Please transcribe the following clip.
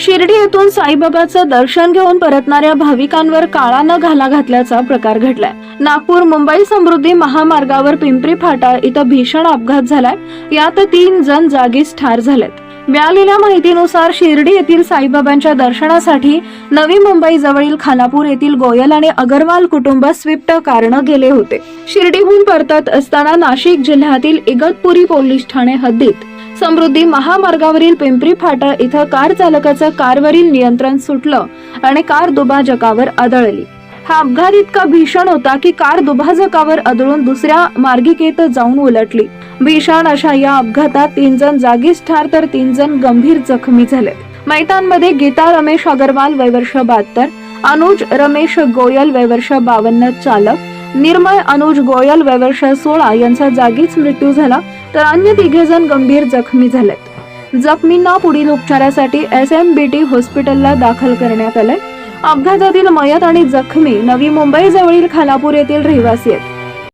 शिर्डी येथून साईबाबाचं दर्शन घेऊन परतणाऱ्या भाविकांवर काळानं घाला घातल्याचा प्रकार घडलाय. नागपूर मुंबई समृद्धी महामार्गावर पिंपरी फाटा इथं भीषण अपघात झालाय. यात तीन जण जागीच ठार झालेत. मिळालेल्या माहितीनुसार शिर्डी येथील साईबाबांच्या दर्शनासाठी नवी मुंबई जवळील खानापूर येथील गोयल आणि अगरवाल कुटुंब स्विफ्ट कारण गेले होते. शिर्डीहून परतत असताना नाशिक जिल्ह्यातील इगतपुरी पोलीस ठाणे हद्दीत समृद्धी महामार्गावरील पिंपरी फाटा इथं कार चालकाचं कारवरील नियंत्रण सुटलं आणि कार दुभाजकावर आदळली. हा अपघात इतका भीषण होता की कार दुभाजकावर आदळून दुसऱ्या मार्गिकेत जाऊन उलटली. भीषण अशा या अपघातात तीन जण जागीच ठार तर तीन जण गंभीर जखमी झाले मैतांमध्ये गीता रमेश अगरवाल वयवर्ष बहात्तर अनुज रमेश गोयल वयवर्ष बावन्न चालक निर्मय अनुज गोयल वयवर्ष सोळा यांचा जागीच मृत्यू झाला तर अन्य तिघे जण गंभीर जखमी झालेत. जखमींना पुढील उपचारासाठी एस एम बी टी हॉस्पिटलला दाखल करण्यात आलंय. अपघातातील मयत आणि जखमी नवी मुंबई जवळील खानापूर येथील रहिवासी आहेत.